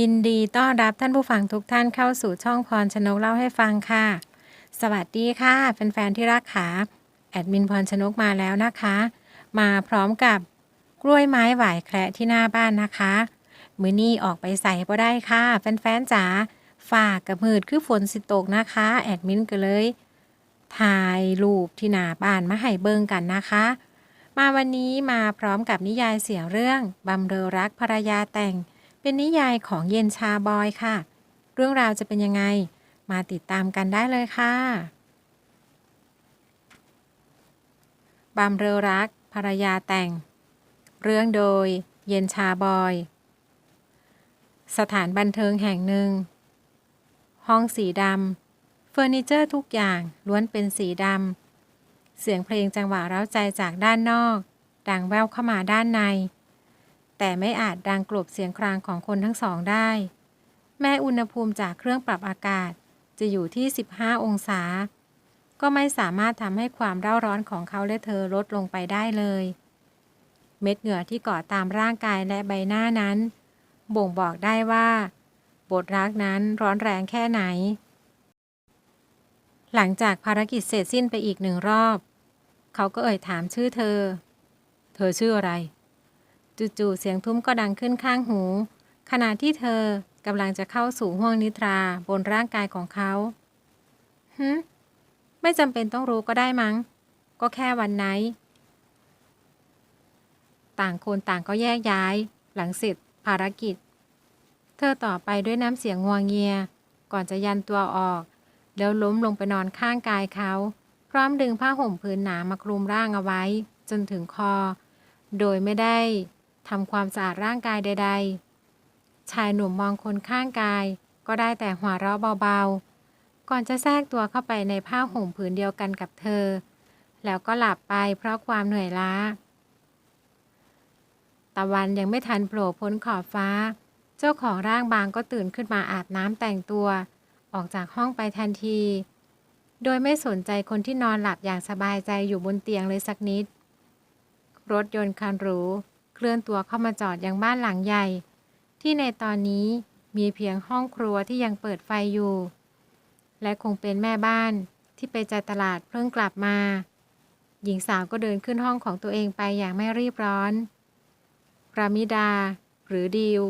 ยินดีต้อนรับท่านผู้ฟังทุกท่านเข้าสู่ช่องพรชนกเล่าให้ฟังค่ะ สวัสดีค่ะแฟนๆที่รักขาแอดมินพรชนกมาแล้วนะคะ มาพร้อมกับกล้วยไม้ไหวแคระที่หน้าบ้านนะคะ มือนี้ออกไปใส่ก็ได้ค่ะแฟนๆจ๋าฝากกับมืดคือฝนสิตกนะคะ แอดมินก็เลย ถ่ายรูปที่หน้าบ้านมาให้เบิ่งกันนะคะ มาวันนี้มาพร้อมกับนิยายเสียงเรื่องบำเรอรักภรรยาแต่ง เป็นนิยายของเย็นชาบอยค่ะ เรื่องราวจะเป็นยังไง มาติดตามกันได้เลยค่ะบำเรอรัก ภรรยาแต่ง เรื่องโดยเย็นชาบอย สถานบันเทิงแห่งหนึ่ง ห้องสีดำเฟอร์นิเจอร์ทุกอย่างล้วนเป็นสีดำเสียงเพลงจังหวะเร้าใจจากด้านนอก ดังแว่วเข้ามาด้านใน แต่ไม่อาจดังกลบเสียงครางของคนทั้งสองได้ แม้อุณหภูมิจากเครื่องปรับอากาศจะอยู่ที่ 15 องศา ก็ไม่สามารถทำให้ความเร่าร้อนของเขาและเธอลดลงไปได้เลย เม็ดเหงื่อที่เกาะตามร่างกายและใบหน้านั้น บ่งบอกได้ว่า บทรักนั้นร้อนแรงแค่ไหน หลังจากภารกิจเสร็จสิ้นไปอีกหนึ่งรอบ เขาก็เอ่ยถามชื่อเธอ เธอชื่ออะไร จู่ๆเสียงทุ้มก็ดังขึ้นข้างหู ขณะที่เธอกำลังจะเข้าสู่ห้วงนิทราบนร่างกายของเขาฮึไม่จำเป็นต้องรู้ก็ได้มั้ง ก็แค่วันไหน ต่างคนต่างก็แยกย้าย หลังเสร็จภารกิจ เธอต่อไปด้วยน้ำเสียงงัวงเงีย ก่อนจะยันตัวออก แล้วล้มลงไปนอนข้างกายเขา พร้อมดึงผ้าห่มพื้นหนามาคลุมร่างเอาไว้ จนถึงคอ โดยไม่ได้ ทำความสะอาดร่างกายใด ๆ ชายหนุ่มมองคนข้างกาย ก็ได้แต่หัวเราะเบาๆ ก่อนจะแทรกตัวเข้าไปในผ้าห่มผืนเดียวกันกับเธอ แล้วก็หลับไปเพราะความเหนื่อยล้า ตะวันยังไม่ทันโผล่พ้นขอบฟ้า เจ้าของร่างบางก็ตื่นขึ้นมาอาบน้ำแต่งตัว ออกจากห้องไปทันที โดยไม่สนใจคนที่นอนหลับอย่างสบายใจอยู่บนเตียงเลยสักนิด รถยนต์คันหรู ลื่อนตัวเข้ามาจอดยังบ้านหลังใหญ่ ที่ในตอนนี้มีเพียงห้องครัวที่ยังเปิดไฟอยู่ และคงเป็นแม่บ้านที่ไปจ่ายตลาดเพิ่งกลับมา หญิงสาวก็เดินขึ้นห้องของตัวเองไปอย่างไม่รีบร้อนรามิดา หรือดิว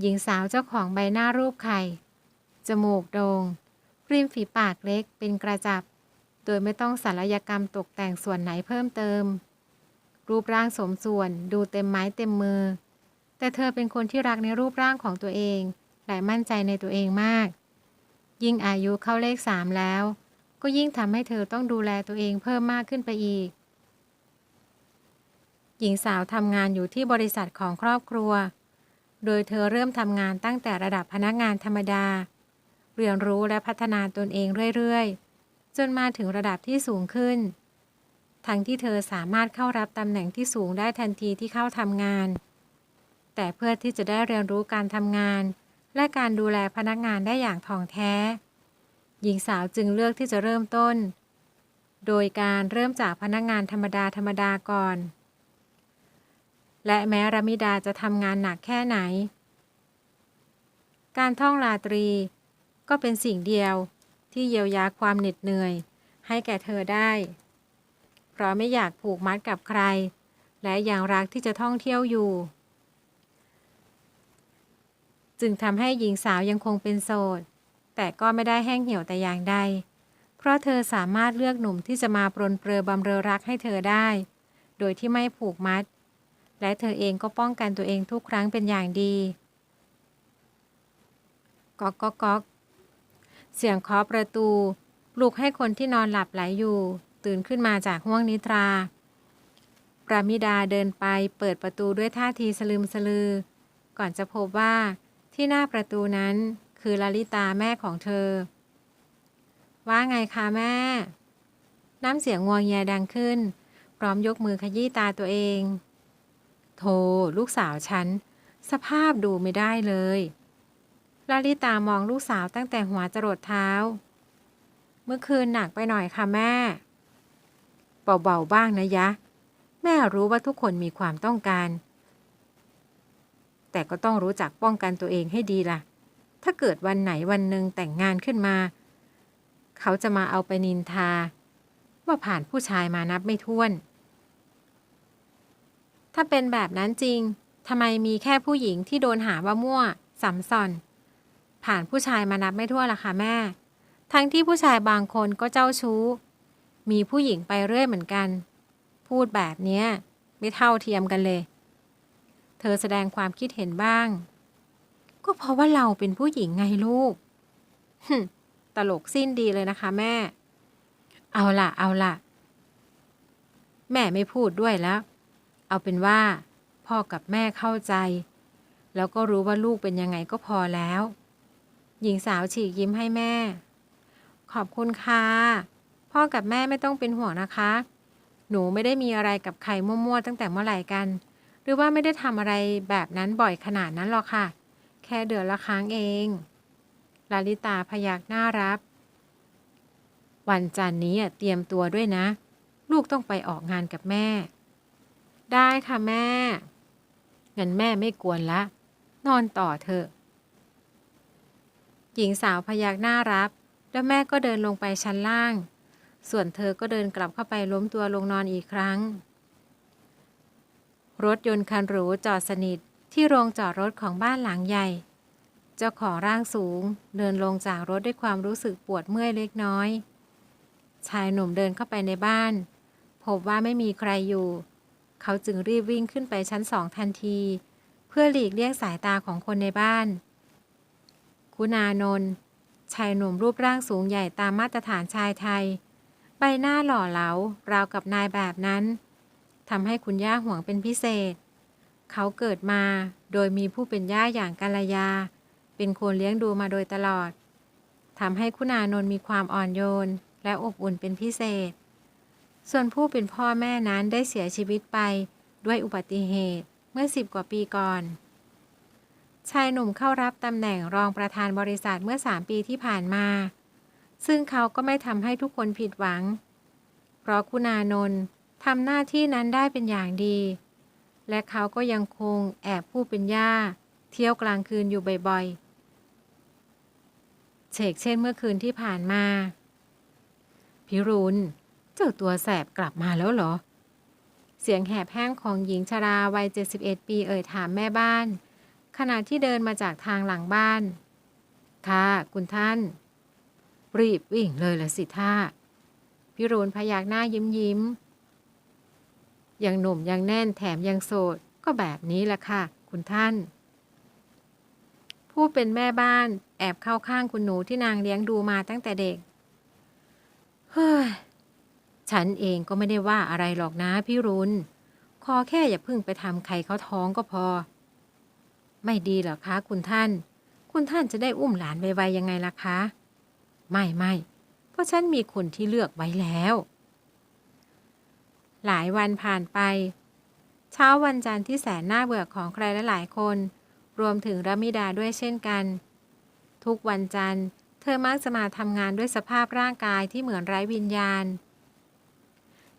หญิงสาวเจ้าของใบหน้ารูปไข่ จมูกโดง่งริมฝีปากเล็กเป็นกระจับ โดยไม่ต้องศัลยกรรมตกแต่งส่วนไหนเพิ่มเติม รูปร่างสมส่วน ดูเต็มไม้เต็มมือ แต่เธอเป็นคนที่รักในรูปร่างของตัวเองและมั่นใจในตัวเองมาก ยิ่งอายุเข้าเลขสามแล้ว ก็ยิ่งทำให้เธอต้องดูแลตัวเองเพิ่มมากขึ้นไปอีก หญิงสาวทำงานอยู่ที่บริษัทของครอบครัว โดยเธอเริ่มทำงานตั้งแต่ระดับพนักงานธรรมดา เรียนรู้และพัฒนาตนเองเรื่อยๆ จนมาถึงระดับที่สูงขึ้น ทั้งที่เธอสามารถเข้ารับตำแหน่งที่สูงได้ทันทีที่เข้าทำงาน แต่เพื่อที่จะได้เรียนรู้การทำงาน และการดูแลพนักงานได้อย่างท่องแท้ หญิงสาวจึงเลือกที่จะเริ่มต้น โดยการเริ่มจากพนักงานธรรมดาธรรมดาก่อน และแม้รามิดาจะทำงานหนักแค่ไหน การท่องราตรี ก็เป็นสิ่งเดียวที่เยียวยาความเหน็ดเหนื่อย ให้แก่เธอได้ เพราะไม่อยากผูกมัดกับใคร และอย่างรักที่จะท่องเที่ยวอยู่ จึงทำให้หญิงสาวยังคงเป็นโสด แต่ก็ไม่ได้แห้งเหี่ยวแต่อย่างใด เพราะเธอสามารถเลือกหนุ่มที่จะมาปรนเปรือบำเรอรักให้เธอได้ โดยที่ไม่ผูกมัด และเธอเองก็ป้องกันตัวเองทุกครั้งเป็นอย่างดีก๊อกก๊อกก๊อกเสียงเคาะประตูปลุกให้คนที่นอนหลับไหลอยู่ ตื่นขึ้นมาจากห้วงนิทรา ปรามิดาเดินไปเปิดประตูด้วยท่าทีสลืมสลือ ก่อนจะพบว่าที่หน้าประตูนั้นคือลลิตาแม่ของเธอ ว่าไงคะแม่ น้ำเสียงงวงเงียดังขึ้น พร้อมยกมือขยี้ตาตัวเอง โธ่ลูกสาวฉัน สภาพดูไม่ได้เลยลลิตามองลูกสาวตั้งแต่หัวจรดเท้า เมื่อคืนหนักไปหน่อยค่ะแม่ เบาๆบ้างนะยะ แม่รู้ว่าทุกคนมีความต้องการ แต่ก็ต้องรู้จักป้องกันตัวเองให้ดีล่ะ ถ้าเกิดวันไหนวันหนึ่งแต่งงานขึ้นมา เขาจะมาเอาไปนินทา ว่าผ่านผู้ชายมานับไม่ถ้วน ถ้าเป็นแบบนั้นจริงทำไมมีแค่ผู้หญิงที่โดนหาว่ามั่วสัมสอน ผ่านผู้ชายมานับไม่ทั่วล่ะค่ะแม่ ทั้งที่ผู้ชายบางคนก็เจ้าชู้ มีผู้หญิงไปเรื่อยเหมือนกัน พูดแบบเนี้ย ไม่เท่าเทียมกันเลย เธอแสดงความคิดเห็นบ้าง ก็เพราะว่าเราเป็นผู้หญิงไงลูกตลกสิ้นดีเลยนะคะ แม่ เอาล่ะ เอาล่ะ แม่ไม่พูดด้วยแล้ว เอาเป็นว่า พ่อกับแม่เข้าใจ แล้วก็รู้ว่าลูกเป็นยังไงก็พอแล้ว หญิงสาวฉีกยิ้มให้แม่ ขอบคุณค่ะ พ่อกับแม่ไม่ต้องเป็นห่วงนะคะ หนูไม่ได้มีอะไรกับใครมั่วๆตั้งแต่เมื่อไหร่กัน หรือว่าไม่ได้ทำอะไรแบบนั้นบ่อยขนาดนั้นหรอกค่ะ แค่เดือนละครั้งเอง ลาลิตาพยักหน้ารับ วันจันนี้เตรียมตัวด้วยนะ ลูกต้องไปออกงานกับแม่ ได้ค่ะแม่เงั้นแม่ไม่กวนละ นอนต่อเถอะ หญิงสาวพยักหน้ารับ แล้วแม่ก็เดินลงไปชั้นล่าง ส่วนเธอก็เดินกลับเข้าไปล้มตัวลงนอนอีกครั้ง รถยนต์คันหรูจอดสนิทที่โรงจอดรถของบ้านหลังใหญ่ เจ้าของร่างสูง เดินลงจากรถด้วยความรู้สึกปวดเมื่อยเล็กน้อย ชายหนุ่มเดินเข้าไปในบ้าน พบว่าไม่มีใครอยู่ เขาจึงรีบวิ่งขึ้นไปชั้นสองทันที เพื่อหลีกเลี่ยงสายตาของคนในบ้าน คุณานนท์ชายหนุ่มรูปร่างสูงใหญ่ตามมาตรฐานชายไทย ใบหน้าหล่อเหลาราวกับนายแบบนั้นทำให้คุณย่าห่วงเป็นพิเศษ เขาเกิดมาโดยมีผู้เป็นย่าอย่างกัลยา เป็นคนเลี้ยงดูมาโดยตลอดทำให้คุณานนท์มีความอ่อนโยน และอบอุ่นเป็นพิเศษ ส่วนผู้เป็นพ่อแม่นั้นได้เสียชีวิตไปด้วยอุบัติเหตุเมื่อสิบกว่าปีก่อน ชายหนุ่มเข้ารับตำแหน่งรองประธานบริษัทเมื่อสามปีที่ผ่านมา ซึ่งเขาก็ไม่ทำให้ทุกคนผิดหวัง เพราะคุณานนท์ทำหน้าที่นั้นได้เป็นอย่างดี และเขาก็ยังคงแอบผู้เป็นย่า เที่ยวกลางคืนอยู่บ่อยๆเชกเช่นเมื่อคืนที่ผ่านมา พิรุณเจ้าตัวแสบกลับมาแล้วเหรอ เสียงแหบแห้งของหญิงชราวัย 71 ปีเอ่ยถามแม่บ้าน ขณะที่เดินมาจากทางหลังบ้าน ค่ะ คุณท่าน รีบวิ่งเลยละสิท่าพิรุณพยักหน้ายิ้มยิ้มยังหนุ่มยังแน่นแถมยังโสด ก็แบบนี้แหละค่ะ คุณท่าน ผู้เป็นแม่บ้านแอบเข้าข้างคุณหนูที่นางเลี้ยงดูมาตั้งแต่เด็ก เฮ้ย ฉันเองก็ไม่ได้ว่าอะไรหรอกนะพี่รุนขอแค่อย่าพิ่งไปทำใครเขาท้องก็พอ ไม่ดีหรอคะ คุณท่าน คุณท่านจะได้อุ้มหลานไวๆยังไงล่ะคะ ไม่ไม่เพราะฉันมีคนที่เลือกไว้แล้ว หลายวันผ่านไป เช้าวันจันทร์ที่แสนน่าเบื่อของใครหลายคน รวมถึงระมิดาด้วยเช่นกัน ทุกวันจันทร์ เธอมักจะมาทำงานด้วยสภาพร่างกายที่เหมือนไร้วิญญาณ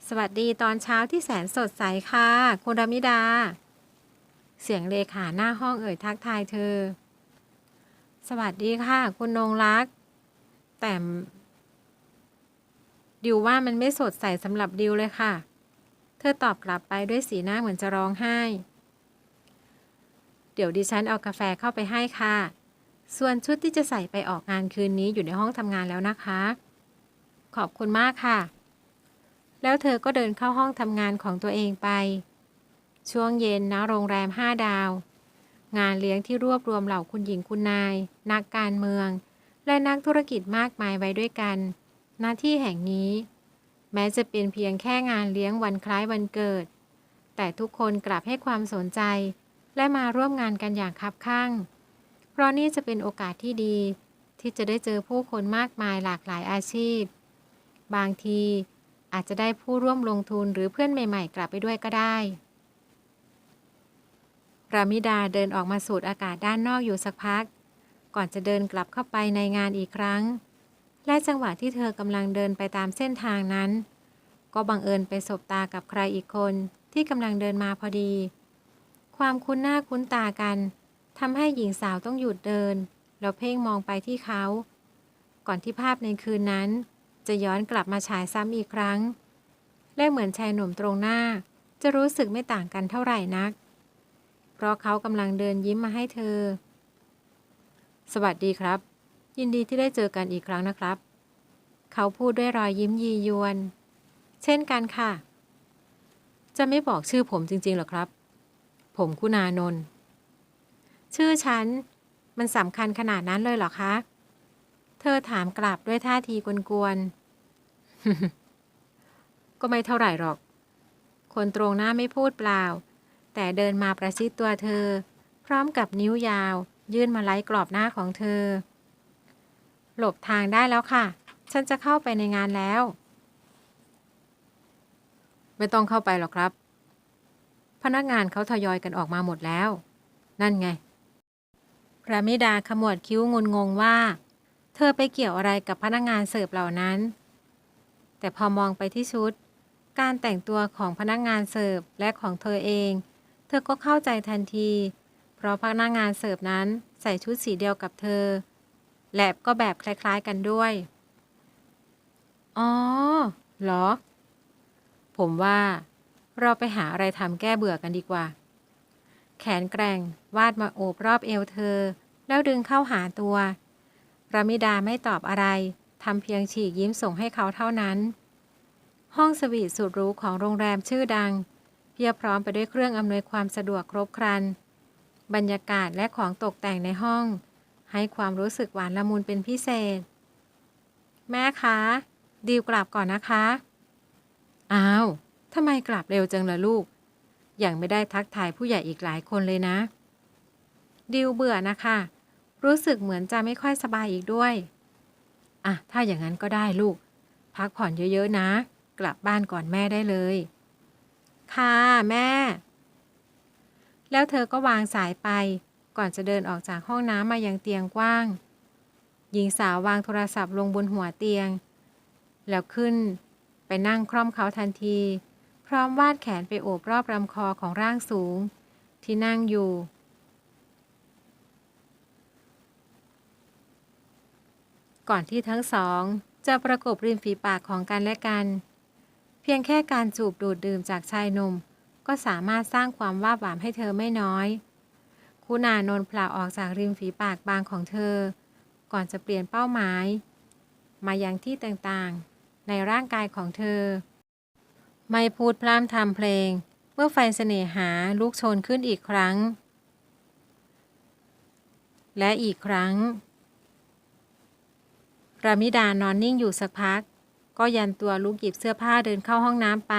สวัสดีตอนเช้าที่แสนสดใสค่ะคุณระมิดา เสียงเลขาหน้าห้องเอ่ยทักทายเธอ สวัสดีค่ะ คุณนงรักษ แต่ดิวว่ามันไม่สดใสสำหรับดิวเลยค่ะ เธอตอบกลับไปด้วยสีหน้าเหมือนจะร้องไห้ เดี๋ยวดิฉันเอากาแฟเข้าไปให้ค่ะ ส่วนชุดที่จะใส่ไปออกงานคืนนี้อยู่ในห้องทำงานแล้วนะคะ ขอบคุณมากค่ะ แล้วเธอก็เดินเข้าห้องทำงานของตัวเองไป ช่วงเย็นนะโรงแรมห้าดาว งานเลี้ยงที่รวบรวมเหล่าคุณหญิงคุณนาย นักการเมือง และนักธุรกิจมากมายไว้ด้วยกัน หน้าที่แห่งนี้ แม้จะเป็นเพียงแค่งานเลี้ยงวันคล้ายวันเกิด แต่ทุกคนกลับให้ความสนใจ และมาร่วมงานกันอย่างคับข้าง เพราะนี่จะเป็นโอกาสที่ดี ที่จะได้เจอผู้คนมากมายหลากหลายอาชีพ บางทีอาจจะได้ผู้ร่วมลงทุนหรือเพื่อนใหม่ๆ กลับไปด้วยก็ได้รามิดาเดินออกมาสูดอากาศด้านนอกอยู่สักพัก ก่อนจะเดินกลับเข้าไปในงานอีกครั้ง และจังหวะที่เธอกำลังเดินไปตามเส้นทางนั้น ก็บังเอิญไปสบตากับใครอีกคนที่กำลังเดินมาพอดี ความคุ้นหน้าคุ้นตากันทำให้หญิงสาวต้องหยุดเดิน แล้วเพ่งมองไปที่เขา ก่อนที่ภาพในคืนนั้น จะย้อนกลับมาฉายซ้ำอีกครั้ง และเหมือนชายหนุ่มตรงหน้า จะรู้สึกไม่ต่างกันเท่าไหร่นัก เพราะเขากำลังเดินยิ้มมาให้เธอ สวัสดีครับ ยินดีที่ได้เจอกันอีกครั้งนะครับ เขาพูดด้วยรอยยิ้มยียวน เช่นกันค่ะ จะไม่บอกชื่อผมจริงๆหรอครับ ผมคุณานนท์ชื่อฉัน มันสำคัญขนาดนั้นเลยเหรอคะ เธอถามกลับด้วยท่าทีกวนๆ ก็ไม่เท่าไหร่หรอก คนตรงหน้าไม่พูดเปล่า แต่เดินมาประชิดตัวเธอ พร้อมกับนิ้วยาว ยื่นมาไล่กรอบหน้าของเธอ หลบทางได้แล้วค่ะ ฉันจะเข้าไปในงานแล้ว ไม่ต้องเข้าไปหรอกครับ พนักงานเขาทยอยกันออกมาหมดแล้ว นั่นไง พระมิดาขมวดคิ้วงุนงงว่า เธอไปเกี่ยวอะไรกับพนักงานเสิร์ฟเหล่านั้น แต่พอมองไปที่ชุด การแต่งตัวของพนักงานเสิร์ฟและของเธอเอง เธอก็เข้าใจทันที ราะพนักงานเสิร์ฟนั้นใส่ชุดสีเดียวกับเธอ และก็แบบคล้ายๆกันด้วย อ๋อ เหรอ ผมว่าเราไปหาอะไรทำแก้เบื่อกันดีกว่า แขนแกร่งวาดมาโอบรอบเอวเธอ แล้วดึงเข้าหาตัวรามิดาไม่ตอบอะไรทำเพียงฉีกยิ้มส่งให้เขาเท่านั้น ห้องสวีทสุดหรูของโรงแรมชื่อดัง เพียบพร้อมไปด้วยเครื่องอำนวยความสะดวกครบครัน บรรยากาศและของตกแต่งในห้อง ให้ความรู้สึกหวานละมุนเป็นพิเศษ แม่คะดีลกลับก่อนนะคะ อ้าวทำไมกลับเร็วจังล่ะลูก ยังไม่ได้ทักทายผู้ใหญ่อีกหลายคนเลยนะ ดิวเบื่อนะคะ รู้สึกเหมือนจะไม่ค่อยสบายอีกด้วย อะ ถ้าอย่างนั้นก็ได้ลูก พักผ่อนเยอะๆนะ กลับบ้านก่อนแม่ได้เลย ค่ะแม่ แล้วเธอก็วางสายไป ก่อนจะเดินออกจากห้องน้ำมายังเตียงกว้าง หญิงสาววางโทรศัพท์ลงบนหัวเตียง แล้วขึ้นไปนั่งคร่อมเขาทันที พร้อมวาดแขนไปโอบรอบลำคอของร่างสูง ที่นั่งอยู่ ก่อนที่ทั้งสองจะประกบริมฝีปากของกันและกัน เพียงแค่การจูบดูดดื่มจากชายหนุ่ม ก็สามารถสร้างความว่าหวามให้เธอไม่น้อย คุณานนท์ผลาออกจากริมฝีปากบางของเธอ ก่อนจะเปลี่ยนเป้าหมาย มายังที่ต่างๆ ในร่างกายของเธอ ไม่พูดพร่ำทำเพลง เมื่อไฟเสน่หาลุกโชนขึ้นอีกครั้ง และอีกครั้งรามิดานอนนิ่งอยู่สักพัก ก็ยันตัวลุกหยิบเสื้อผ้าเดินเข้าห้องน้ำไป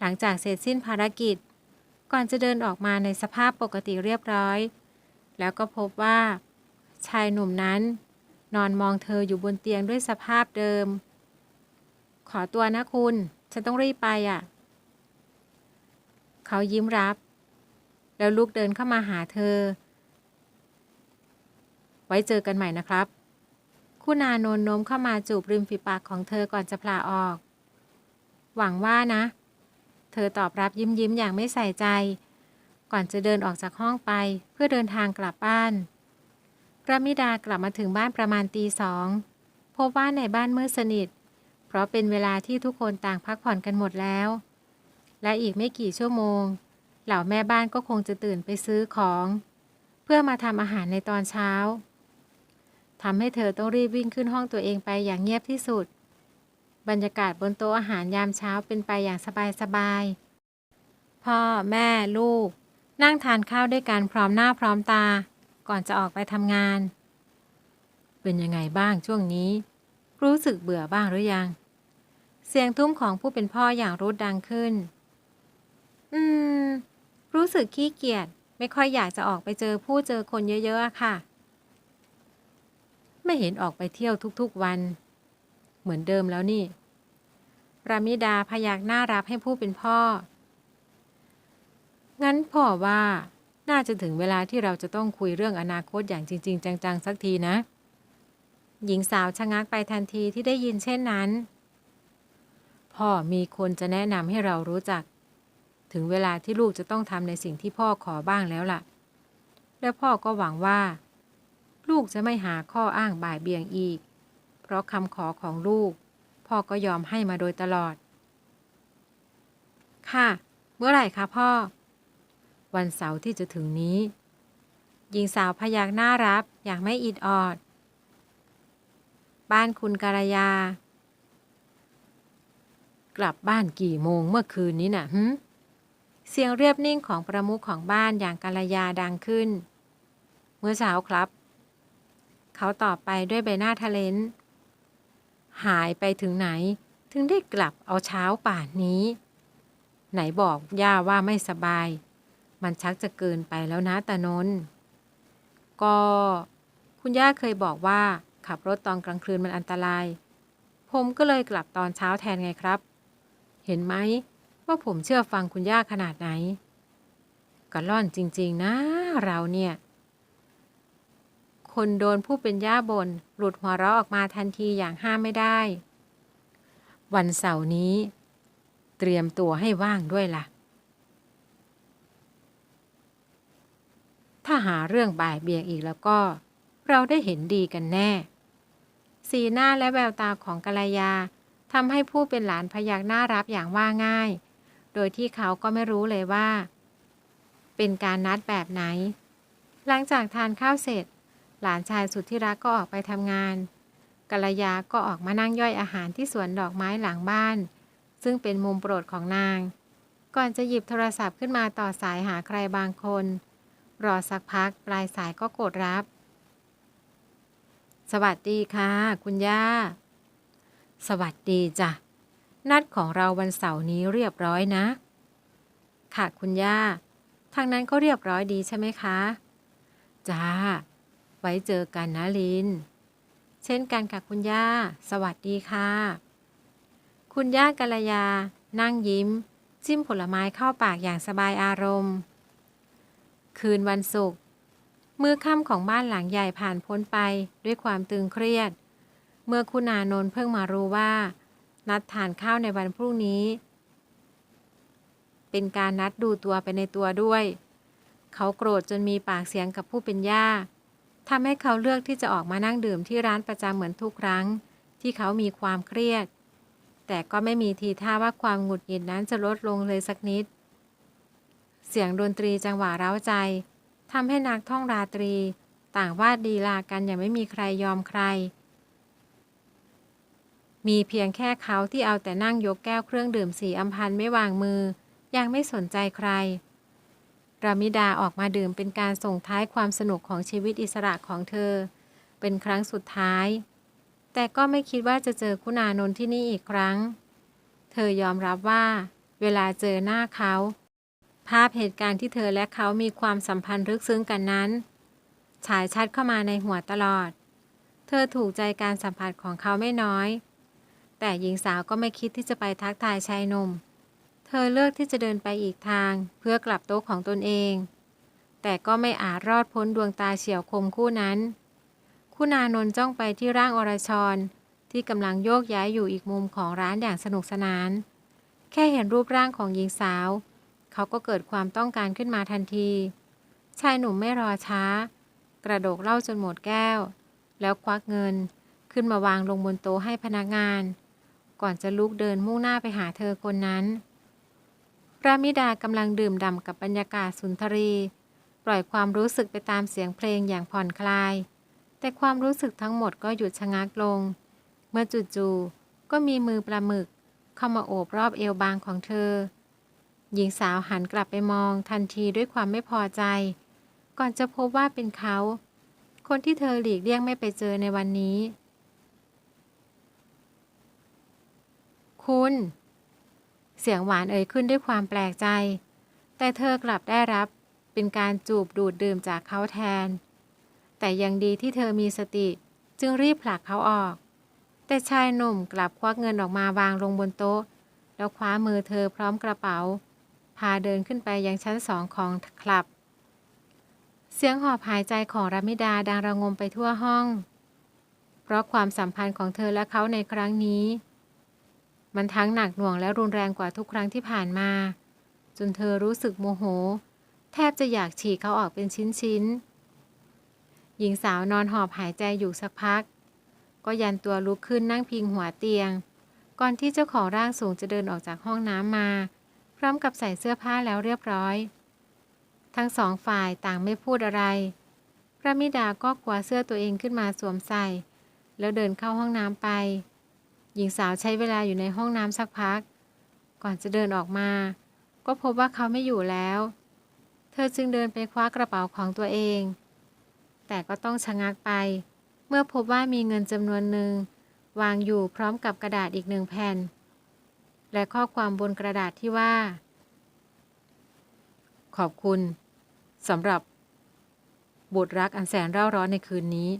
หลังจากเสร็จสิ้นภารกิจ ก่อนจะเดินออกมาในสภาพปกติเรียบร้อย แล้วก็พบว่า ชายหนุ่มนั้น นอนมองเธออยู่บนเตียงด้วยสภาพเดิม ขอตัวนะคุณ ฉันต้องรีบไปอะ เขายิ้มรับ แล้วลุกเดินเข้ามาหาเธอ ไว้เจอกันใหม่นะครับคุณานนโน้มเข้ามาจูบริมฝีปากของเธอก่อนจะพลาออก หวังว่านะ เธอตอบรับยิ้มยิ้มอย่างไม่ใส่ใจ ก่อนจะเดินออกจากห้องไปเพื่อเดินทางกลับบ้านพระมิดากลับมาถึงบ้านประมาณตีสองพบว่าในบ้านมืดสนิท เพราะเป็นเวลาที่ทุกคนต่างพักผ่อนกันหมดแล้ว และอีกไม่กี่ชั่วโมง เหล่าแม่บ้านก็คงจะตื่นไปซื้อของ เพื่อมาทำอาหารในตอนเช้าทำให้เธอต้องรีบวิ่งขึ้นห้องตัวเองไปอย่างเงียบที่สุด บรรยากาศบนโต๊ะอาหารยามเช้าเป็นไปอย่างสบายๆ พ่อแม่ลูก นั่งทานข้าวด้วยกันพร้อมหน้าพร้อมตา ก่อนจะออกไปทำงาน เป็นยังไงบ้างช่วงนี้ รู้สึกเบื่อบ้างหรือยัง เสียงทุ้มของผู้เป็นพ่ออย่างรุดดังขึ้น อืม รู้สึกขี้เกียจไม่ค่อยอยากจะออกไปเจอผู้เจอคนเยอะๆค่ะ ไม่เห็นออกไปเที่ยวทุกๆวัน เหมือนเดิมแล้วนี่ รามิดาพยักหน้ารับให้ผู้เป็นพ่อ งั้นพ่อว่าน่าจะถึงเวลาที่เราจะต้องคุยเรื่องอนาคตอย่างจริง ๆ จัง ๆ สักทีนะ หญิงสาวชะงักไปทันทีที่ได้ยินเช่นนั้น พ่อมีคนจะแนะนำให้เรารู้จัก ถึงเวลาที่ลูกจะต้องทำในสิ่งที่พ่อขอบ้างแล้วล่ะ และพ่อก็หวังว่า ลูกจะไม่หาข้ออ้างบ่ายเบี่ยงอีก เพราะคำขอของลูก พ่อก็ยอมให้มาโดยตลอด ค่ะ เมื่อไหร่คะพ่อ วันเสาร์ที่จะถึงนี้ หญิงสาวพยักหน้ารับอย่างไม่อิดออด บ้านคุณการยา กลับบ้านกี่โมงเมื่อคืนนี้น่ะเสียงเรียบนิ่งของประมุขของบ้านอย่างกาลยาดังขึ้น เมื่อเช้าครับ เขาตอบไปด้วยใบหน้าทะเลน หายไปถึงไหน ถึงได้กลับเอาเช้าป่านนี้ ไหนบอกย่าว่าไม่สบาย มันชักจะเกินไปแล้วนะตานนก็ คุณย่าเคยบอกว่าขับรถตอนกลางคืนมันอันตราย ผมก็เลยกลับตอนเช้าแทนไงครับ เห็นไหมว่าผมเชื่อฟังคุณย่าขนาดไหนกระล่อนจริง ๆ นะ เราเนี่ย คนโดนผู้เป็นย่าบน หลุดหัวเราะออกมาทันทีอย่างห้ามไม่ได้ วันเสาร์นี้ เตรียมตัวให้ว่างด้วยล่ะ ถ้าหาเรื่องบ่ายเบี่ยงอีกแล้วก็ เราได้เห็นดีกันแน่ สีหน้าและแววตาของกัลยาทำให้ผู้เป็นหลานพยักหน้ารับอย่างว่าง่าย โดยที่เขาก็ไม่รู้เลยว่า เป็นการนัดแบบไหน หลังจากทานข้าวเสร็จ หลานชายสุดที่รักก็ออกไปทำงานกัลยาก็ออกมานั่งย่อยอาหารที่สวนดอกไม้หลังบ้าน ซึ่งเป็นมุมโปรดของนาง ก่อนจะหยิบโทรศัพท์ขึ้นมาต่อสายหาใครบางคน รอสักพักปลายสายก็กดรับ สวัสดีค่ะ คุณย่า สวัสดีจ้ะ นัดของเราวันเสาร์นี้เรียบร้อยนะ ค่ะคุณย่า ทางนั้นก็เรียบร้อยดีใช่ไหมคะ จ้า ว้เจอกันนะลิน เช่นกันค่ะคุณย่า สวัสดีค่ะ คุณย่ากัลยา นั่งยิ้ม จิ้มผลไม้เข้าปากอย่างสบายอารมณ์ คืนวันศุกร์มือค่ำของบ้านหลังใหญ่ผ่านพ้นไปด้วยความตึงเครียด เมื่อคุณานนท์เพิ่งมารู้ว่า นัดทานข้าวในวันพรุ่งนี้ เป็นการนัดดูตัวไปในตัวด้วย เขาโกรธจนมีปากเสียงกับผู้เป็นย่า ทำให้เขาเลือกที่จะออกมานั่งดื่มที่ร้านประจำเหมือนทุกครั้ง ที่เขามีความเครียด แต่ก็ไม่มีทีท่าว่าความหงุดหงิดนั้นจะลดลงเลยสักนิด เสียงดนตรีจังหวะเร้าใจทำให้นักท่องราตรี ต่างวาดดีลากันอย่างไม่มีใครยอมใคร มีเพียงแค่เขาที่เอาแต่นั่งยกแก้วเครื่องดื่มสีอัมพันไม่วางมือ ยังไม่สนใจใคร รามิดาออกมาดื่มเป็นการส่งท้ายความสนุกของชีวิตอิสระของเธอ เป็นครั้งสุดท้าย แต่ก็ไม่คิดว่าจะเจอคุณานนท์ที่นี่อีกครั้ง เธอยอมรับว่า เวลาเจอหน้าเขา ภาพเหตุการณ์ที่เธอและเขามีความสัมพันธ์ลึกซึ้งกันนั้น ฉายชัดเข้ามาในหัวตลอด เธอถูกใจการสัมผัสของเขาไม่น้อย แต่หญิงสาวก็ไม่คิดที่จะไปทักทายชายหนุ่ม เธอเลือกที่จะเดินไปอีกทางเพื่อกลับโต๊ะของตนเอง แต่ก็ไม่อาจรอดพ้นดวงตาเฉียวคมคู่นั้น คุณานนท์จ้องไปที่ร่างอรชร ที่กำลังโยกย้ายอยู่อีกมุมของร้านอย่างสนุกสนาน แค่เห็นรูปร่างของหญิงสาว เขาก็เกิดความต้องการขึ้นมาทันที ชายหนุ่มไม่รอช้า กระโดกเหล้าจนหมดแก้ว แล้วควักเงินขึ้นมาวางลงบนโต๊ะให้พนักงาน ก่อนจะลุกเดินมุ่งหน้าไปหาเธอคนนั้น พระมิดากำลังดื่มด่ำกับบรรยากาศสุนทรี ปล่อยความรู้สึกไปตามเสียงเพลงอย่างผ่อนคลาย แต่ความรู้สึกทั้งหมดก็หยุดชะงักลง เมื่อจู่ๆก็มีมือปลาหมึก เข้ามาโอบรอบเอวบางของเธอ หญิงสาวหันกลับไปมองทันทีด้วยความไม่พอใจ ก่อนจะพบว่าเป็นเขา คนที่เธอหลีกเลี่ยงไม่ไปเจอในวันนี้ คุณ เสียงหวานเอ่ยขึ้นด้วยความแปลกใจ แต่เธอกลับได้รับเป็นการจูบดูดดื่มจากเขาแทน แต่ยังดีที่เธอมีสติจึงรีบผลักเขาออก แต่ชายหนุ่มกลับควักเงินออกมาวางลงบนโต๊ะ แล้วคว้ามือเธอพร้อมกระเป๋า พาเดินขึ้นไปยังชั้นสองของคลับ เสียงหอบหายใจของรามิดาดังระงมไปทั่วห้อง เพราะความสัมพันธ์ของเธอและเขาในครั้งนี้ มันทั้งหนักหน่วงและรุนแรงกว่าทุกครั้งที่ผ่านมา จนเธอรู้สึกโมโห แทบจะอยากฉีกเขาออกเป็นชิ้นๆหญิงสาวนอนหอบหายใจอยู่สักพัก ก็ยันตัวลุกขึ้นนั่งพิงหัวเตียง ก่อนที่เจ้าของร่างสูงจะเดินออกจากห้องน้ำมา พร้อมกับใส่เสื้อผ้าแล้วเรียบร้อย ทั้งสองฝ่ายต่างไม่พูดอะไร พระมิดาก็คว้าเสื้อตัวเองขึ้นมาสวมใส่ แล้วเดินเข้าห้องน้ำไป หญิงสาวใช้เวลาอยู่ในห้องน้ำสักพัก ก่อนจะเดินออกมา ก็พบว่าเขาไม่อยู่แล้ว เธอจึงเดินไปคว้ากระเป๋าของตัวเอง แต่ก็ต้องชะงักไป เมื่อพบว่ามีเงินจำนวนหนึ่ง วางอยู่พร้อมกับกระดาษอีกหนึ่งแผ่น และข้อความบนกระดาษที่ว่า ขอบคุณสำหรับบุตรรักอันแสนเร่าร้อนในคืนนี้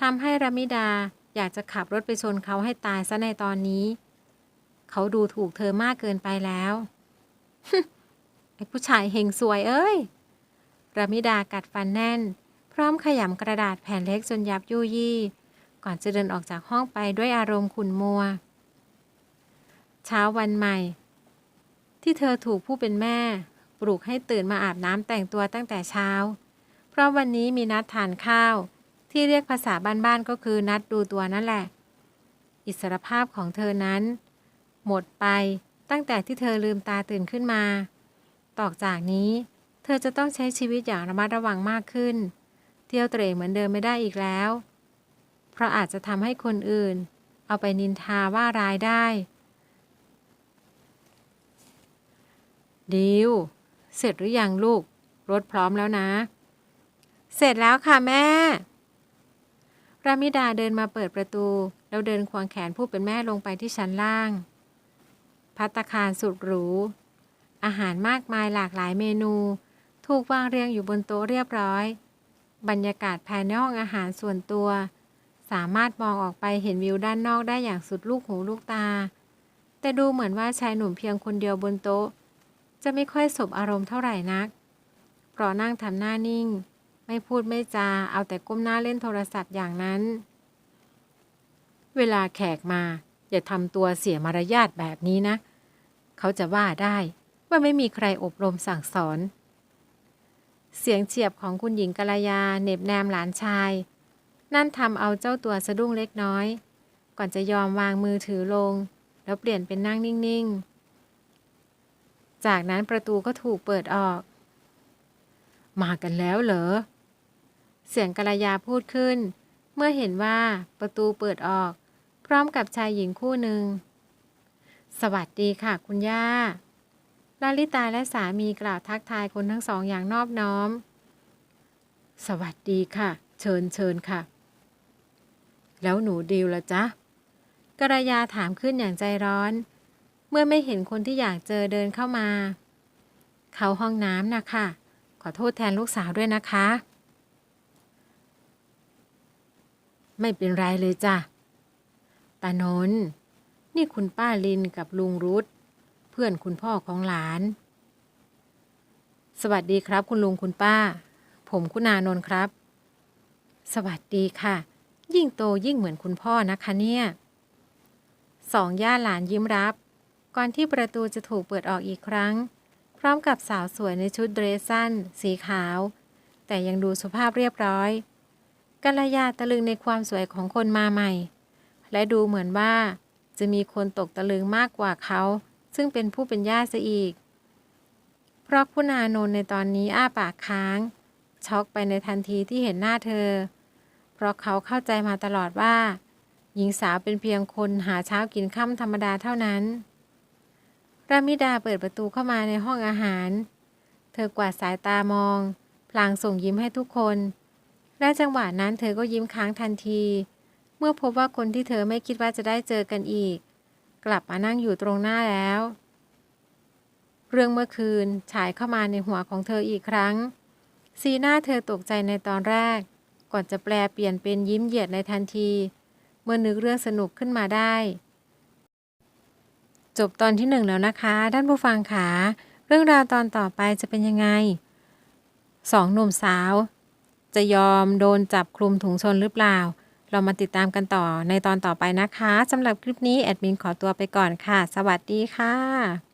ทำให้รามิดา อยากจะขับรถไปชนเขาให้ตายซะในตอนนี้ เขาดูถูกเธอมากเกินไปแล้วไอ้ผู้ชายเฮงสวยเอ้ยรามิดากัดฟันแน่น พร้อมขยำกระดาษแผ่นเล็กจนยับยุยี่ ก่อนจะเดินออกจากห้องไปด้วยอารมณ์ขุ่นมัว เช้าวันใหม่ ที่เธอถูกผู้เป็นแม่ ปลุกให้ตื่นมาอาบน้ำแต่งตัวตั้งแต่เช้า เพราะวันนี้มีนัดทานข้าว ที่เรียกภาษาบ้านๆก็คือนัดดูตัวนั่นแหละ อิสรภาพของเธอนั้น หมดไปตั้งแต่ที่เธอลืมตาตื่นขึ้นมา ต่อจากนี้ เธอจะต้องใช้ชีวิตอย่างระมัดระวังมากขึ้น เที่ยวเตร่เหมือนเดิมไม่ได้อีกแล้ว เพราะอาจจะทำให้คนอื่น เอาไปนินทาว่าร้ายได้ดิวเสร็จหรือยังลูก รถพร้อมแล้วนะ เสร็จแล้วค่ะแม่ รามิดาเดินมาเปิดประตู แล้วเดินควงแขนผู้เป็นแม่ลงไปที่ชั้นล่าง พัตคารสุดหรู อาหารมากมายหลากหลายเมนู ถูกวางเรียงอยู่บนโต๊ะเรียบร้อย บรรยากาศภายในห้องอาหารส่วนตัว สามารถมองออกไปเห็นวิวด้านนอกได้อย่างสุดลูกหูลูกตา แต่ดูเหมือนว่าชายหนุ่มเพียงคนเดียวบนโต๊ะ จะไม่ค่อยสบอารมณ์เท่าไหร่นัก เพราะนั่งทำหน้านิ่ง ไม่พูดไม่จา เอาแต่ก้มหน้าเล่นโทรศัพท์อย่างนั้น เวลาแขกมา อย่าทำตัวเสียมารยาทแบบนี้นะ เขาจะว่าได้ว่าไม่มีใครอบรมสั่งสอน เสียงเฉียบของคุณหญิงกัลยาเน็บแนมหลานชาย นั่นทำเอาเจ้าตัวสะดุ้งเล็กน้อย ก่อนจะยอมวางมือถือลง แล้วเปลี่ยนเป็นนั่งนิ่งๆ จากนั้นประตูก็ถูกเปิดออก มากันแล้วเหรอ เสียงกัลยาพูดขึ้น เมื่อเห็นว่าประตูเปิดออก พร้อมกับชายหญิงคู่หนึ่ง สวัสดีค่ะคุณย่าลาลิตาและสามีกล่าวทักทายคนทั้งสองอย่างนอบน้อม สวัสดีค่ะ เชิญเชิญค่ะ แล้วหนูดิวละจ๊ะกระยาถามขึ้นอย่างใจร้อน เมื่อไม่เห็นคนที่อยากเจอเดินเข้ามา เขาห้องน้ำนะค่ะขอโทษแทนลูกสาวด้วยนะคะ ไม่เป็นไรเลยจ้ะตานนนี่คุณป้าลินกับลุงรุธเพื่อนคุณพ่อของหลาน สวัสดีครับ คุณลุงคุณป้า ผมคุณานนท์ครับ สวัสดีค่ะ ยิ่งโตยิ่งเหมือนคุณพ่อนะคะเนี่ยสองย่าหลานยิ้มรับ ก่อนที่ประตูจะถูกเปิดออกอีกครั้ง พร้อมกับสาวสวยในชุดเดรสสั้น สีขาว แต่ยังดูสุภาพเรียบร้อย กัลยาตะลึงในความสวยของคนมาใหม่ และดูเหมือนว่า จะมีคนตกตะลึงมากกว่าเขา ซึ่งเป็นผู้เป็นญาติซะอีก เพราะคุณานนท์ในตอนนี้อ้าปากค้าง ช็อกไปในทันทีที่เห็นหน้าเธอ เพราะเขาเข้าใจมาตลอดว่า หญิงสาวเป็นเพียงคนหาเช้ากินค่ำธรรมดาเท่านั้นรามิดาเปิดประตูเข้ามาในห้องอาหาร เธอกวาดสายตามอง พลางส่งยิ้มให้ทุกคน และจังหวะนั้นเธอก็ยิ้มค้างทันที เมื่อพบว่าคนที่เธอไม่คิดว่าจะได้เจอกันอีก กลับมานั่งอยู่ตรงหน้าแล้ว เรื่องเมื่อคืนฉายเข้ามาในหัวของเธออีกครั้ง สีหน้าเธอตกใจในตอนแรก ก่อนจะแปลเปลี่ยนเป็นยิ้มเหยียดในทันที เมื่อนึกเรื่องสนุกขึ้นมาได้ จบตอนที่หนึ่งแล้วนะคะท่านผู้ฟังขาเรื่องราวตอนต่อไปจะเป็นยังไงสองหนุ่มสาว จะยอมโดนจับคลุมถุงชนหรือเปล่า เรามาติดตามกันต่อในตอนต่อไปนะคะสำหรับคลิปนี้แอดมินขอตัวไปก่อนค่ะ สวัสดีค่ะ